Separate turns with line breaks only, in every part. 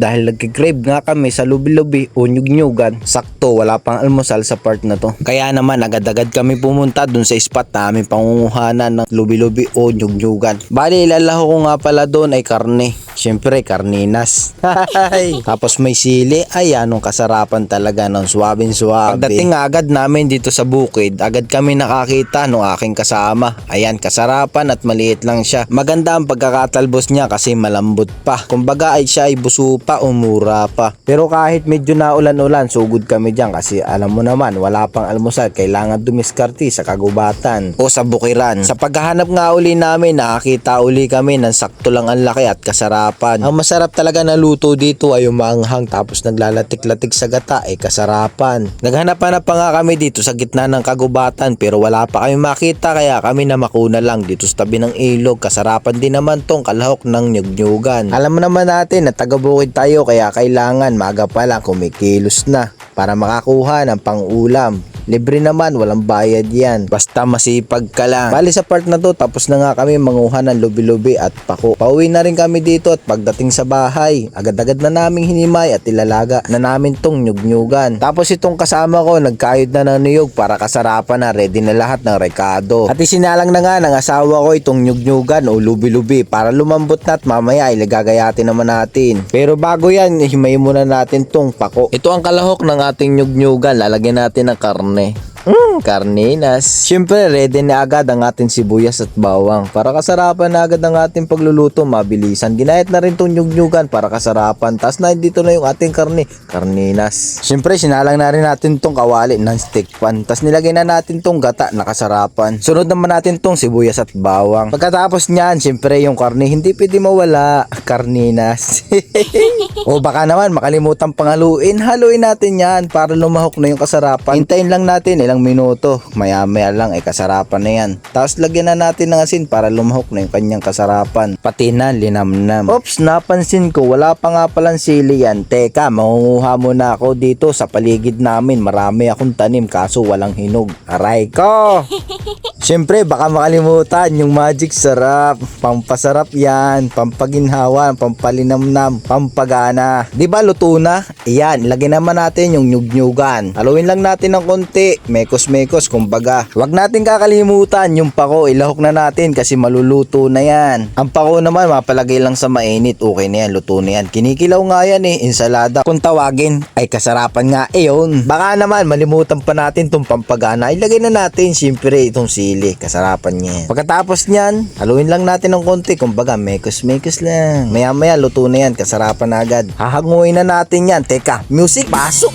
dahil nagkikrave nga kami sa lubi-lubi o nyug-nyugan. Sakto, wala pang almusal sa part na to. Kaya naman agad-agad kami pumunta dun sa spot namin pangunguhanan ng lubi-lubi o nyug-nyugan. Bali, ilalaho ko nga pala doon ay karne. Siyempre, karninas. Tapos may sili. Ay, anong kasarapan talaga ng suwabing suwabe. Pagdating agad namin dito sa bukid, agad kami nakakita ng aking kasama. Ayan, kasarapan at maliit lang siya. Maganda ang pagkakatalbos niya kasi malambot pa. Kumbaga ay siya ay buso pa o mura pa. Pero kahit medyo na ulan-ulan, sugod kami dyan kasi alam mo naman, wala pang almusal. Kailangan dumiskarte sa kagubatan o sa bukiran. Sa paghahanap nga uli namin, nakakita uli kami ng sakto lang ang laki at kasarapan. Ang masarap talaga na luto dito ay yung maanghang tapos naglalatik-latik sa gata ay kasarapan. Naghanap-hanap pa nga kami dito sa gitna ng kagubatan pero wala pa kami makita kaya kami na makuna lang dito sa tabi ng ilog. Kasarapan din naman tong kalahok ng nyugnyugan. Alam mo naman natin na taga-bukid tayo kaya kailangan maaga pa lang kumikilos na para makakuha ng pang-ulam. Libre naman, walang bayad yan. Basta masipag ka lang. Bali sa part na to, tapos na nga kami manguha ng lubi-lubi at pako. Pauwi na rin kami dito at pagdating sa bahay, agad-agad na naming hinimay at ilalaga na namin tong nyug-nyugan. Tapos itong kasama ko, nagkayod na ng niyog para kasarapan na ready na lahat ng rekado. At isinalang na nga ng asawa ko itong nyug-nyugan o lubi-lubi para lumambot na at mamaya ilagagayatin naman natin. Pero bago yan, himay muna natin tong pako. Ito ang kalahok ng ating nyug-nyugan. Lalagyan natin ng karne. aneh. Mm, karninas. Siyempre, ready na agad ang ating sibuyas at bawang. Para kasarapan na agad ang ating pagluluto, mabilisan. Ginayat na rin itong nyug-nyugan para kasarapan. Tapos na dito na yung ating karni, karninas. Siyempre, sinalang na rin natin itong kawali ng stick pan. Tapos nilagay na natin itong gata na kasarapan. Sunod naman natin itong sibuyas at bawang. Pagkatapos niyan, siyempre yung karni, hindi pwede mawala. Karninas. o baka naman makalimutan panghaluin. Haluin natin yan para lumahok na yung kasarapan. Hintayin lang natin ilang minuto. Maya maya lang ay kasarapan na yan. Tapos lagyan na natin ng asin para lumahok na yung kanyang kasarapan. Pati na linamnam. Oops, napansin ko wala pa nga palang sili yan. Teka, mangunguha muna ako dito sa paligid namin. Marami akong tanim kaso walang hinog. Aray ko! Siyempre, baka makalimutan yung magic sarap. Pampasarap yan, pampaginhawa, pampalinamnam, pampagana. Di ba luto na? Iyan, lagyan naman natin yung nyug-nyugan. Haluin lang natin ng konti, mekos-mekos kumbaga. Huwag natin kakalimutan yung pako, ilahok na natin kasi maluluto na yan. Ang pako naman, mapalagay lang sa mainit, okay na yan, luto na yan. Kinikilaw nga yan eh, ensalada. Kung tawagin, ay kasarapan nga eh yun. Baka naman, malimutan pa natin tong pampagana. Ilagay na natin, siyempre, itong sili. Kasarapan niya. Pagkatapos niyan, haluin lang natin ng konti. Kumbaga, mekos-mekos lang. Maya-maya, luto na yan. Kasarapan na agad. Hahanguin na natin yan. Teka, music, pasok!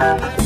Thank you.